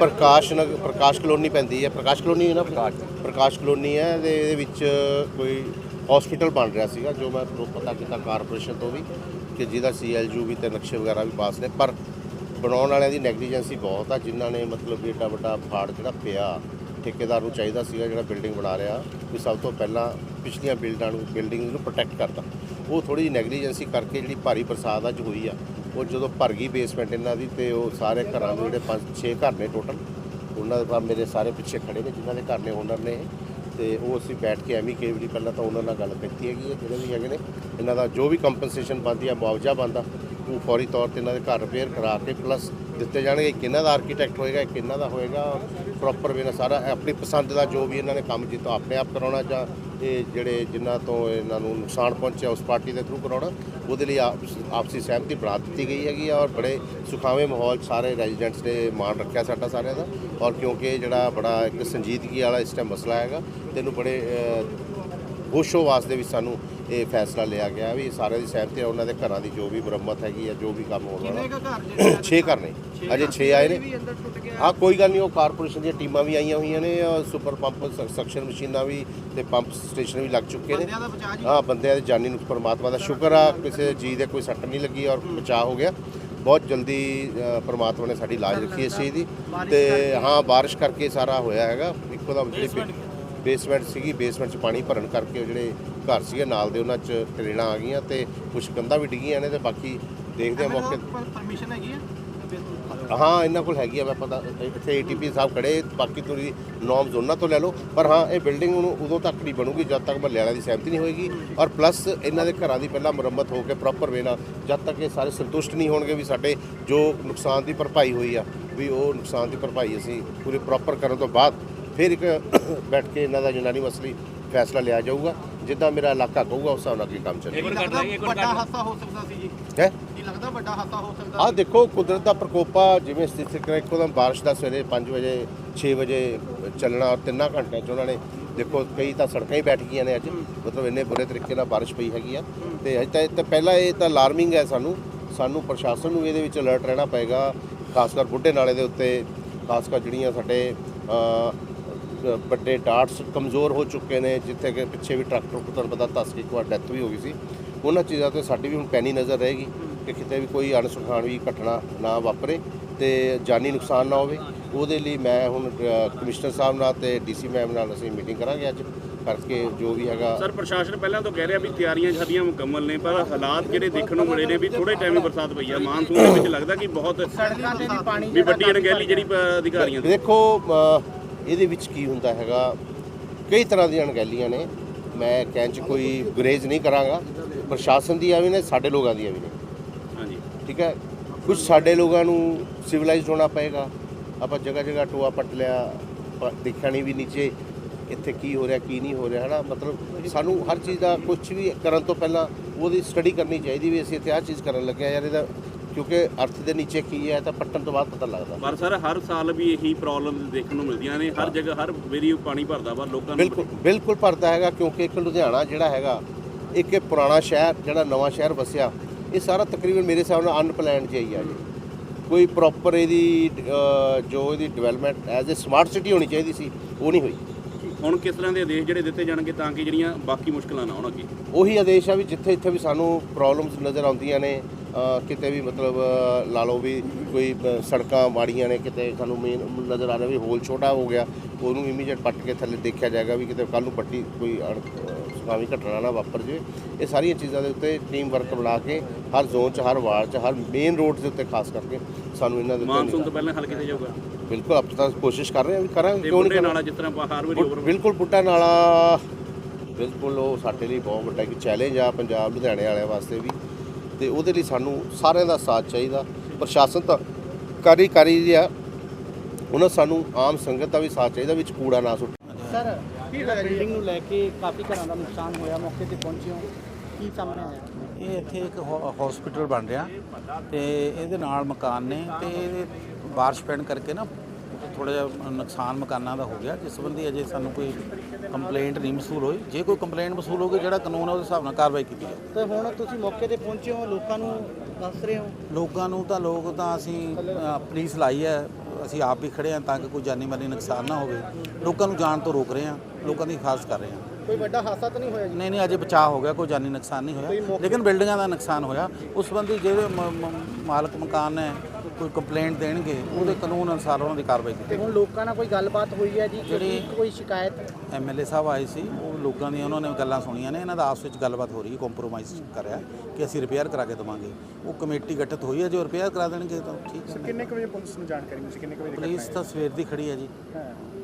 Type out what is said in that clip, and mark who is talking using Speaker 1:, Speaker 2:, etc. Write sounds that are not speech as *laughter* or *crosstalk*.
Speaker 1: ਪ੍ਰਕਾਸ਼ ਨਗਰ ਪ੍ਰਕਾਸ਼ colony ਪੈਂਦੀ ਹੈ। ਪ੍ਰਕਾਸ਼ colony ਹੈ ਨਾ? ਪ੍ਰਕਾਸ਼। ਪ੍ਰਕਾਸ਼ ਕਲੋਨੀ ਹੈ ਤੇ ਇਹਦੇ ਵਿੱਚ ਕੋਈ ਹਸਪੀਟਲ ਬਣ ਰਿਹਾ ਸੀਗਾ ਜੋ ਮੈਂ ਤੋਂ ਪਤਾ ਕੀਤਾ ਕਾਰਪੋਰੇਸ਼ਨ ਤੋਂ ਵੀ ਕਿ ਜਿਹਦਾ ਸੀਐਲਯੂ ਵੀ ਤੇ ਨਕਸ਼ੇ ਵਗੈਰਾ ਵੀ ਪਾਸ ਨੇ। ਪਰ ਬਣਾਉਣ ਵਾਲਿਆਂ ਦੀ ਨੈਗਲੀਜੈਂਸੀ ਬਹੁਤ ਆ ਜਿਨ੍ਹਾਂ ਨੇ ਮਤਲਬ ਏਡਾ ਵੱਡਾ ਫਾੜ ਜਿਹੜਾ ਪਿਆ ਠੇਕੇਦਾਰ ਨੂੰ ਚਾਹੀਦਾ ਸੀਗਾ ਜਿਹੜਾ ਬਿਲਡਿੰਗ ਬਣਾ ਰਿਹਾ ਵੀ ਸਭ ਤੋਂ ਪਹਿਲਾਂ ਪਿਛਲੀਆਂ ਬਿਲਡਾਂ ਨੂੰ ਬਿਲਡਿੰਗ ਨੂੰ ਪ੍ਰੋਟੈਕਟ ਕਰਦਾ। ਉਹ ਥੋੜੀ ਜਿਹੀ ਨੈਗਲੀਜੈਂਸੀ ਕਰਕੇ ਜਿਹੜੀ ਭਾਰੀ ਬਰਸਾਤ ਅੱਜ ਹੋਈ ਆ ਉਹ ਜਦੋਂ ਭਰ ਗਈ ਬੇਸਮੈਂਟ ਇਹਨਾਂ ਦੀ ਤੇ ਉਹ ਸਾਰੇ ਘਰਾਂ ਨੂੰ ਜਿਹੜੇ 5-6 ਘਰ ਨੇ ਟੋਟਲ ਉਹਨਾਂ ਦਾ ਬਾਅਦ ਮੇਰੇ ਸਾਰੇ ਪਿੱਛੇ ਖੜੇ ਨੇ, ਜਿਨ੍ਹਾਂ ਦੇ ਘਰ ਨੇ ਓਨਰ ਨੇ ਇਹ। ਤੇ ਉਹ ਅਸੀਂ ਬੈਠ ਕੇ ਐਵੇਂ ਕੇਵਲੀ ਪਹਿਲਾਂ ਤਾਂ ਉਹਨਾਂ ਨਾਲ ਗੱਲ ਕੀਤੀ ਹੈਗੀ ਹੈ, ਜਿਹੜੇ ਵੀ ਹੈਗੇ ਨੇ। ਇਹਨਾਂ ਦਾ ਜੋ ਵੀ ਕੰਪਨਸੇਸ਼ਨ ਬਣਦੀ ਆ, ਮੁਆਵਜ਼ਾ ਬਣਦਾ। ਉਹ ਫੌਰੀ ਤੌਰ ਤੇ ਇਹਨਾਂ ਦੇ ਘਰ ਰਿਪੇਅਰ ਕਰਾ ਕੇ ਪਲੱਸ ਦਿੱਤੇ ਜਾਣਗੇ ਕਿੰਨਾ ਦਾ ਆਰਕੀਟੈਕਟ ਹੋਏਗਾ ਕਿੰਨਾ ਦਾ ਹੋਏਗਾ ਪ੍ਰੋਪਰ ਵੇ ਨਾਲ ਸਾਰਾ ਆਪਣੀ ਪਸੰਦ ਦਾ ਜੋ ਵੀ ਇਹਨਾਂ ਨੇ ਕੰਮ ਕੀਤਾ ਆਪਣੇ ਆਪ ਕਰਾਉਣਾ ਜਾਂ ਇਹ ਜਿਹੜੇ ਜਿਨ੍ਹਾਂ ਤੋਂ ਇਹਨਾਂ ਨੂੰ ਨੁਕਸਾਨ ਪਹੁੰਚਿਆ ਉਸ ਪਾਰਟੀ ਦੇ ਥਰੂ ਕਰਾਉਣਾ ਉਹਦੇ ਲਈ ਆਪਸ- ਆਪਸੀ ਸਹਿਮਤੀ ਬਣਾ ਦਿੱਤੀ ਗਈ ਹੈਗੀ ਔਰ ਬੜੇ ਸੁਖਾਵੇਂ ਮਾਹੌਲ ਸਾਰੇ ਰੈਜ਼ੀਡੈਂਟਸ ਨੇ ਮਾਣ ਰੱਖਿਆ ਸਾਡਾ ਸਾਰਿਆਂ ਦਾ ਔਰ ਕਿਉਂਕਿ ਜਿਹੜਾ ਬੜਾ ਇੱਕ ਸੰਜੀਦਗੀ ਵਾਲਾ ਇਸ ਟਾਈਮ ਮਸਲਾ ਹੈਗਾ ਤੈਨੂੰ ਬੜੇ ਅ, ਹੋਸ਼ੋ ਵਾਸਤੇ ਵੀ ਸਾਨੂੰ ਇਹ ਫੈਸਲਾ ਲਿਆ ਗਿਆ ਵੀ ਸਾਰੇ ਦੀ ਸਹਿਮਤੀ ਹੈ ਉਹਨਾਂ ਦੇ ਘਰਾਂ ਦੀ ਜੋ ਵੀ ਮੁਰੰਮਤ ਹੈਗੀ ਆ ਜੋ ਵੀ ਕੰਮ ਹੋਣ ਵਾਲਾ।
Speaker 2: ਕਿੰਨੇ ਘਰ ਜਿਹੜੇ
Speaker 1: 6 ਘਰ ਨੇ। ਅਜੇ 6 ਆਏ ਨੇ।
Speaker 2: ਵੀ ਅੰਦਰ ਟੁੱਟ ਗਿਆ।
Speaker 1: ਹਾਂ ਕੋਈ ਗੱਲ ਨਹੀਂ ਉਹ ਕਾਰਪੋਰੇਸ਼ਨ ਦੀਆਂ ਟੀਮਾਂ ਵੀ ਆਈਆਂ ਹੋਈਆਂ ਨੇ ਸੁਪਰ ਪੰਪ ਸਕਸ਼ਨ ਮਸ਼ੀਨਾਂ ਵੀ ਤੇ ਪੰਪ ਸਟੇਸ਼ਨ ਵੀ ਲੱਗ ਚੁੱਕੇ ਨੇ।
Speaker 2: ਬੰਦਿਆਂ ਦਾ ਬਚਾਅ ਜੀ।
Speaker 1: ਹਾਂ ਬੰਦਿਆਂ ਦੇ ਜਾਨੀ ਨੂੰ ਪਰਮਾਤਮਾ ਦਾ ਸ਼ੁਕਰ ਆ ਕਿਸੇ ਜੀ ਦੇ ਕੋਈ ਸੱਟ ਨਹੀਂ ਲੱਗੀ ਔਰ ਬਚਾਅ ਹੋ ਗਿਆ। ਬਹੁਤ ਜਲਦੀ ਅ, ਪਰਮਾਤਮਾ ਨੇ ਸਾਡੀ ਲਾਜ ਰੱਖੀ ਇਸ ਚੀਜ਼ ਦੀ। ਤੇ ਹਾਂ ਬਾਰਿਸ਼ ਕਰਕੇ ਸਾਰਾ ਹੋਇਆ ਹੈਗਾ। ਇੱਕੋ ਦਮ ਜਿਹੜੀ ਬੇਸਮੈਂਟ ਸੀਗੀ ਬੇਸਮੈਂਟ 'ਚ ਪਾਣੀ ਭਰਨ ਕਰਕੇ ਉਹ ਜਿਹੜੇ ਘਰ ਸੀਗੇ ਨਾਲ ਦੇ ਉਹਨਾਂ 'ਚ ਟਰੇਨਾਂ ਆ ਗਈਆਂ ਤੇ ਕੁਝ ਕੰਧਾਂ ਵੀ ਡਿੱਗੀਆਂ ਨੇ ਤੇ ਬਾਕੀ ਦੇਖਦੇ ਆ ਮੌਕੇ
Speaker 2: ਪਰਮਿਸ਼ਨ ਹੈਗੀ ਹੈ
Speaker 1: ਹਾਂ ਇਹਨਾਂ ਕੋਲ ਹੈਗੀ ਆ ਮੈਂ ਪਤਾ ਇੱਥੇ ਏਟੀਪੀ ਸਾਹਿਬ ਖੜੇ ਬਾਕੀ ਤੁਸੀਂ ਨੋਰਮਸ ਉਹਨਾਂ ਤੋਂ ਲੈ ਲਓ। ਪਰ ਹਾਂ ਇਹ ਬਿਲਡਿੰਗ ਨੂੰ ਉਦੋਂ ਤੱਕ ਨਹੀਂ ਬਣੂਗੀ ਜਦ ਤੱਕ ਮਹੱਲੇ ਵਾਲਿਆਂ ਦੀ ਸਹਿਮਤੀ ਨਹੀਂ ਹੋਏਗੀ। ਔਰ ਪਲੱਸ ਇਹਨਾਂ ਦੇ ਘਰਾਂ ਦੀ ਪਹਿਲਾਂ ਮੁਰੰਮਤ ਹੋ ਕੇ ਪ੍ਰੋਪਰ ਵੇ ਨਾਲ ਜਦ ਤੱਕ ਇਹ ਸਾਰੇ ਸੰਤੁਸ਼ਟ ਨਹੀਂ ਹੋਣਗੇ ਵੀ ਸਾਡੇ ਜੋ ਨੁਕਸਾਨ ਦੀ ਭਰਪਾਈ ਹੋਈ ਆ ਵੀ ਉਹ ਨੁਕਸਾਨ ਦੀ ਭਰਪਾਈ ਅਸੀਂ ਪੂਰੀ ਪ੍ਰੋਪਰ ਕਰਨ ਤੋਂ ਬਾਅਦ ਫਿਰ ਇੱਕ *coughs* ਬੈਠ ਕੇ ਇਹਨਾਂ ਦਾ ਜਨਾਨੀ ਮਸਲੀ ਫੈਸਲਾ ਲਿਆ ਜਾਊਗਾ। ਜਿੱਦਾਂ ਮੇਰਾ ਇਲਾਕਾ ਕਹੂਗਾ ਉਸ ਹਿਸਾਬ ਨਾਲ ਅੱਗੇ ਕੰਮ ਚੱਲੇਗਾ।
Speaker 2: ਲੱਗਦਾ ਵੱਡਾ ਹਾਦਸਾ ਹੋ ਸਕਦਾ ਸੀ ਜੀ।
Speaker 1: ਹੈ?
Speaker 2: ਕੀ ਲੱਗਦਾ ਵੱਡਾ ਹਾਦਸਾ ਹੋ ਸਕਦਾ
Speaker 1: ਆਹ ਦੇਖੋ ਕੁਦਰਤ ਦਾ ਪ੍ਰਕੋਪਾ ਜਿਵੇਂ ਸਥਿਤੀ ਕਰ ਇੱਕੋਦਮ ਬਾਰਿਸ਼ ਦਾ ਸਵੇਰੇ 5 ਵਜੇ 6 ਵਜੇ ਚੱਲਣਾ ਔਰ ਤਿੰਨਾਂ ਘੰਟਿਆਂ 'ਚ ਉਹਨਾਂ ਨੇ ਦੇਖੋ ਕਈ ਤਾਂ ਸੜਕਾਂ ਹੀ ਬੈਠ ਗਈਆਂ ਨੇ ਅੱਜ। ਮਤਲਬ ਇੰਨੇ ਬੁਰੇ ਤਰੀਕੇ ਨਾਲ ਬਾਰਿਸ਼ ਪਈ ਹੈਗੀ ਆ। ਤੇ ਅਜੇ ਤਾਂ ਇਹ ਤਾਂ ਪਹਿਲਾਂ ਇਹ ਤਾਂ ਅਲਾਰਮਿੰਗ ਹੈ ਸਾਨੂੰ। ਸਾਨੂੰ ਪ੍ਰਸ਼ਾਸਨ ਨੂੰ ਇਹਦੇ ਵਿੱਚ ਅਲਰਟ ਰਹਿਣਾ ਪਏਗਾ ਖਾਸ ਕਰ ਬੁੱਢੇ ਨਾਲੇ ਦੇ ਉੱਤੇ ਖਾਸ ਕਰ ਜਿਹੜੀਆਂ ਸਾਡੇ ਵੱਡੇ ਡਾਟਸ ਕਮਜ਼ੋਰ ਹੋ ਚੁੱਕੇ ਨੇ ਜਿੱਥੇ ਕਿ ਪਿੱਛੇ ਵੀ ਟਰੱਕ ਟਰੁੱਕ ਤੁਹਾਨੂੰ ਪਤਾ ਧੱਸ ਕੇ ਇੱਕ ਵਾਰ ਡੈਥ ਵੀ ਹੋ ਗਈ ਸੀ। ਉਹਨਾਂ ਚੀਜ਼ਾਂ ਤੇ ਸਾਡੀ ਵੀ ਹੁਣ ਪੈਣੀ ਨਜ਼ਰ ਰਹੇਗੀ ਕਿ ਕਿਤੇ ਵੀ ਕੋਈ ਅਣਸੁਖਾਵੀ ਘਟਨਾ ਨਾ ਵਾਪਰੇ ਤੇ ਜਾਨੀ ਨੁਕਸਾਨ ਨਾ ਹੋਵੇ। ਉਹਦੇ ਲਈ ਮੈਂ ਹੁਣ ਕਮਿਸ਼ਨਰ ਸਾਹਿਬ ਨਾਲ ਤੇ ਡੀਸੀ ਮੈਮ ਨਾਲ ਅਸੀਂ ਮੀਟਿੰਗ ਕਰਾਂਗੇ ਅੱਜ ਕਰਕੇ ਜੋ ਵੀ ਹੈਗਾ।
Speaker 3: ਸਰ ਪ੍ਰਸ਼ਾਸਨ ਪਹਿਲਾਂ ਤੋਂ ਕਹਿ ਰਿਹਾ ਵੀ ਤਿਆਰੀਆਂ ਸਾਡੀਆਂ ਮੁਕੰਮਲ ਨੇ ਪਰ ਹਾਲਾਤ ਜਿਹੜੇ ਦੇਖਣ ਨੂੰ ਮਿਲੇ ਨੇ ਵੀ ਥੋੜੇ ਟਾਈਮ ਹੀ ਬਰਸਾਤ ਪਈ ਆ। ਮਾਨਸੂਨ ਦੇ ਵਿੱਚ ਲੱਗਦਾ ਕਿ ਬਹੁਤ
Speaker 2: ਸੜਕਾਂ ਤੇ ਵੀ ਪਾਣੀ
Speaker 3: ਵੀ ਵੱਡੀ ਅਣਗਹਿਲੀ ਜਿਹੜੀ ਅਧਿਕਾਰੀਆਂ
Speaker 1: ਦੇਖੋ ਇਹਦੇ ਵਿੱਚ ਕੀ ਹੁੰਦਾ ਹੈਗਾ? ਕਈ ਤਰ੍ਹਾਂ ਦੀਆਂ ਅਣਗਹਿਲੀਆਂ ਨੇ। ਮੈਂ ਕਹਿਣ 'ਚ ਕੋਈ ਗੁਰੇਜ਼ ਨਹੀਂ ਕਰਾਂਗਾ। ਪ੍ਰਸ਼ਾਸਨ ਦੀਆਂ ਵੀ ਨੇ ਸਾਡੇ ਲੋਕਾਂ ਦੀਆਂ ਵੀ ਨੇ।
Speaker 3: ਹਾਂਜੀ।
Speaker 1: ਠੀਕ ਹੈ? ਕੁਝ ਸਾਡੇ ਲੋਕਾਂ ਨੂੰ ਸਿਵਲਾਈਜ਼ਡ ਹੋਣਾ ਪਏਗਾ। ਆਪਾਂ ਜਗ੍ਹਾ ਜਗ੍ਹਾ ਟੋਆ ਪੱਟ ਲਿਆ ਦੇਖਿਆ ਨਹੀਂ ਵੀ ਨੀਚੇ ਇੱਥੇ ਕੀ ਹੋ ਰਿਹਾ ਕੀ ਨਹੀਂ ਹੋ ਰਿਹਾ ਹਨਾ? ਮਤਲਬ ਸਾਨੂੰ ਹਰ ਚੀਜ਼ ਦਾ ਕੁਝ ਵੀ ਕਰਨ ਤੋਂ ਪਹਿਲਾਂ ਉਹਦੀ ਸਟੱਡੀ ਕਰਨੀ ਚਾਹੀਦੀ ਵੀ ਅਸੀਂ ਇੱਥੇ ਆਹ ਚੀਜ਼ ਕਰਨ ਲੱਗੇ ਹਾਂ। ਯਾਰ ਇਹਦਾ ਕਿਉਂਕਿ ਅਰਥ ਦੇ ਨੀਚੇ ਕੀ ਹੈ ਤਾਂ ਪੱਟਣ ਤੋਂ ਬਾਅਦ ਪਤਾ ਲੱਗਦਾ।
Speaker 3: ਪਰ ਸਰ ਹਰ ਸਾਲ ਵੀ ਇਹੀ ਪ੍ਰੋਬਲਮ ਦੇਖਣ ਨੂੰ ਮਿਲਦੀਆਂ ਨੇ। ਹਰ ਜਗ੍ਹਾ ਹਰ ਵੇਰੀ ਪਾਣੀ ਭਰਦਾ ਵਾ ਲੋਕਾਂ ਨੂੰ
Speaker 1: ਬਿਲਕੁਲ ਬਿਲਕੁਲ ਭਰਦਾ ਹੈਗਾ ਕਿਉਂਕਿ ਇੱਕ ਲੁਧਿਆਣਾ ਜਿਹੜਾ ਹੈਗਾ ਇੱਕ ਇਹ ਪੁਰਾਣਾ ਸ਼ਹਿਰ ਜਿਹੜਾ ਨਵਾਂ ਸ਼ਹਿਰ ਵਸਿਆ ਇਹ ਸਾਰਾ ਤਕਰੀਬਨ ਮੇਰੇ ਹਿਸਾਬ ਨਾਲ ਅਨਪਲੈਨਡ ਜਿਹਾ ਹੀ ਆ ਜੀ। ਕੋਈ ਪ੍ਰੋਪਰ ਇਹਦੀ ਜੋ ਇਹਦੀ development as a smart city ਹੋਣੀ ਚਾਹੀਦੀ ਸੀ ਉਹ ਨਹੀਂ ਹੋਈ।
Speaker 3: ਹੁਣ ਕਿਸ ਤਰ੍ਹਾਂ ਦੇ ਆਦੇਸ਼ ਜਿਹੜੇ ਦਿੱਤੇ ਜਾਣਗੇ ਤਾਂ ਕਿ ਜਿਹੜੀਆਂ ਬਾਕੀ ਮੁਸ਼ਕਲਾਂ ਨਾ ਆਉਣ ਅੱਗੇ?
Speaker 1: ਉਹੀ ਆਦੇਸ਼ ਆ ਵੀ ਜਿੱਥੇ ਇੱਥੇ ਵੀ ਸਾਨੂੰ ਪ੍ਰੋਬਲਮਸ ਨਜ਼ਰ ਆਉਂਦੀਆਂ ਨੇ ਕਿਤੇ ਵੀ ਮਤਲਬ ਲਾ ਲਓ ਵੀ ਕੋਈ ਸੜਕਾਂ ਮਾੜੀਆਂ ਨੇ ਕਿਤੇ ਸਾਨੂੰ ਮੇਨ ਨਜ਼ਰ ਆ ਰਿਹਾ ਵੀ ਹੋਲ ਛੋਟਾ ਹੋ ਗਿਆ ਉਹਨੂੰ ਇਮੀਡੀਏਟ ਪੱਟ ਕੇ ਥੱਲੇ ਦੇਖਿਆ ਜਾਏਗਾ ਵੀ ਕਿਤੇ ਕੱਲ ਨੂੰ ਪੱਟੀ ਕੋਈ ਸੁਖਾਵੀਂ ਘਟਨਾ ਨਾ ਵਾਪਰ ਜਾਵੇ ਇਹ ਸਾਰੀਆਂ ਚੀਜ਼ਾਂ ਦੇ ਉੱਤੇ ਟੀਮ ਵਰਕ ਬਣਾ ਕੇ ਹਰ ਜ਼ੋਨ 'ਚ ਹਰ ਵਾਰਡ 'ਚ ਹਰ ਮੇਨ ਰੋਡ ਦੇ ਉੱਤੇ ਖਾਸ ਕਰਕੇ ਸਾਨੂੰ ਇਹਨਾਂ ਦੇ ਉੱਤੇ
Speaker 3: ਮਾਨਸੂਨ ਤੋਂ ਪਹਿਲਾਂ ਹੱਲ ਕੀਤਾ ਜਾਊਗਾ।
Speaker 1: ਬਿਲਕੁਲ ਆਪਾਂ ਤਾਂ ਕੋਸ਼ਿਸ਼ ਕਰ ਰਹੇ ਹਾਂ ਵੀ ਕਰਾਂਗੇ ਕਿਉਂ ਨਹੀਂ
Speaker 3: ਨਾਲਾ ਜਿਸ ਤਰ੍ਹਾਂ ਹਰ ਵਾਰੀ ਓਵਰ
Speaker 1: ਬਿਲਕੁਲ ਬੁੱਢਾ ਨਾਲਾ ਬਿਲਕੁਲ ਉਹ ਸਾਡੇ ਲਈ ਬਹੁਤ ਵੱਡਾ ਇੱਕ ਚੈਲੰਜ ਆ ਪੰਜਾਬ ਲੁਧਿਆਣੇ ਵਾਲਿਆਂ ਵਾਸਤੇ ਵੀ। ਤੇ ਉਹਦੇ ਲਈ ਸਾਨੂੰ ਸਾਰਿਆਂ ਦਾ ਸਾਥ ਚਾਹੀਦਾ। ਪ੍ਰਸ਼ਾਸਨ ਤਾਂ ਕਰੀ ਕਰੀ ਆ ਉਹਨਾਂ ਸਾਨੂੰ ਆਮ ਸੰਗਤ ਦਾ ਵੀ ਸਾਥ ਚਾਹੀਦਾ ਵਿੱਚ ਕੂੜਾ ਨਾ ਸੁੱਟ
Speaker 4: ਸਰ ਕੀ ਬਿਲਡਿੰਗ ਨੂੰ ਲੈ ਕੇ ਕਾਫੀ ਘਰਾਂ ਦਾ ਨੁਕਸਾਨ ਹੋਇਆ ਮੌਕੇ ਤੇ ਪਹੁੰਚੇ ਹੋ। ਕੀ ਸਾਹਮਣੇ ਆਇਆ?
Speaker 5: ਇਹ ਇੱਥੇ ਇੱਕ ਹਸਪੀਟਲ ਬਣ ਰਿਹਾ ਤੇ ਇਹਦੇ ਨਾਲ ਮਕਾਨ ਨੇ ਤੇ ਇਹਦੇ ਬਾਰਿਸ਼ ਪੈਣ ਕਰਕੇ ਨਾ ਥੋੜਾ ਜਿਹਾ ਨੁਕਸਾਨ ਮਕਾਨਾਂ ਦਾ ਹੋ ਗਿਆ ਜਿਸ ਸੰਬੰਧੀ ਅਜੇ ਸਾਨੂੰ ਕੋਈ ਕੰਪਲੇਂਟ ਨਹੀਂ ਮਸੂਲ ਹੋਈ। ਜੇ ਕੋਈ ਕੰਪਲੇਂਟ ਮਸੂਲ ਹੋ ਗਈ ਜਿਹੜਾ ਕਾਨੂੰਨ ਹੈ ਉਹਦੇ ਹਿਸਾਬ ਨਾਲ ਕਾਰਵਾਈ ਕੀਤੀ ਜਾਵੇ
Speaker 4: ਤੇ ਹੁਣ ਤੁਸੀਂ ਮੌਕੇ ਤੇ ਪਹੁੰਚੇ ਹੋ ਲੋਕਾਂ ਨੂੰ ਦੱਸ ਰਹੇ ਹੋ?
Speaker 5: ਲੋਕਾਂ ਨੂੰ ਤਾਂ ਲੋਕ ਤਾਂ ਅਸੀਂ ਅ, ਪੁਲਿਸ ਲਾਈ ਹੈ ਅਸੀਂ ਆਪ ਵੀ ਖੜੇ ਹਾਂ ਤਾਂ ਕਿ ਕੋਈ ਜਾਨੀ ਮਾਲੀ ਨੁਕਸਾਨ ਨਾ ਹੋਵੇ। ਲੋਕਾਂ ਨੂੰ ਜਾਣ ਤੋਂ ਰੋਕ ਰਹੇ ਹਾਂ ਲੋਕਾਂ ਦੀ ਹਿਫਾਜ਼ਤ ਕਰ ਰਹੇ ਹਾਂ।
Speaker 4: ਕੋਈ ਵੱਡਾ ਹਾਦਸਾ ਤਾਂ ਨਹੀਂ ਹੋਇਆ ਜੀ?
Speaker 5: ਨਹੀਂ ਨਹੀਂ ਅਜੇ ਬਚਾਅ ਹੋ ਗਿਆ ਕੋਈ ਜਾਨੀ ਨੁਕਸਾਨ ਨਹੀਂ ਹੋਇਆ। ਲੇਕਿਨ ਬਿਲਡਿੰਗਾਂ ਦਾ ਨੁਕਸਾਨ ਹੋਇਆ। ਉਸ ਸੰਬੰਧੀ ਜਿਹੜੇ ਮਾਲਕ ਮਕਾਨ ਨੇ ਕੋਈ ਕੰਪਲੇਂਟ ਦੇਣਗੇ ਉਹਦੇ ਕਾਨੂੰਨ ਅਨੁਸਾਰ ਉਹਨਾਂ ਦੀ ਕਾਰਵਾਈ ਕੀਤੀ
Speaker 4: ਹੁਣ ਲੋਕਾਂ ਨਾਲ ਕੋਈ ਗੱਲਬਾਤ ਹੋਈ ਹੈ ਜੀ?
Speaker 5: ਜਿਹੜੀ
Speaker 4: ਕੋਈ ਸ਼ਿਕਾਇਤ
Speaker 5: ਐਮਐਲਏ ਸਾਹਿਬ ਆਏ ਸੀ ਉਹ ਲੋਕਾਂ ਦੀਆਂ ਉਹਨਾਂ ਨੇ ਗੱਲਾਂ ਸੁਣੀਆਂ ਨੇ ਇਹਨਾਂ ਦਾ ਆਪਸ ਵਿੱਚ ਗੱਲਬਾਤ ਹੋ ਰਹੀ ਹੈ ਕੰਪਰੋਮਾਈਜ਼ ਕਰਿਆ ਕਿ ਅਸੀਂ ਰਿਪੇਅਰ ਕਰਾ ਕੇ ਦੇਵਾਂਗੇ। ਉਹ ਕਮੇਟੀ ਗਠਿਤ ਹੋਈ ਹੈ ਜੋ ਰਿਪੇਅਰ ਕਰਾ ਦੇਣਗੇ ਤਾਂ ਠੀਕ ਹੈ।
Speaker 2: ਕਿੰਨੇ ਕੁ ਵਜੇ ਪੁਲਿਸ ਨੂੰ ਜਾਣਕਾਰੀ ਮਿਲੀ ਕਿੰਨੇ ਕੁ ਵਜੇ
Speaker 5: ਪੁਲਿਸ ਤਾਂ ਸਵੇਰ ਦੀ ਖੜੀ ਹੈ ਜੀ।
Speaker 4: ਹਾਂ।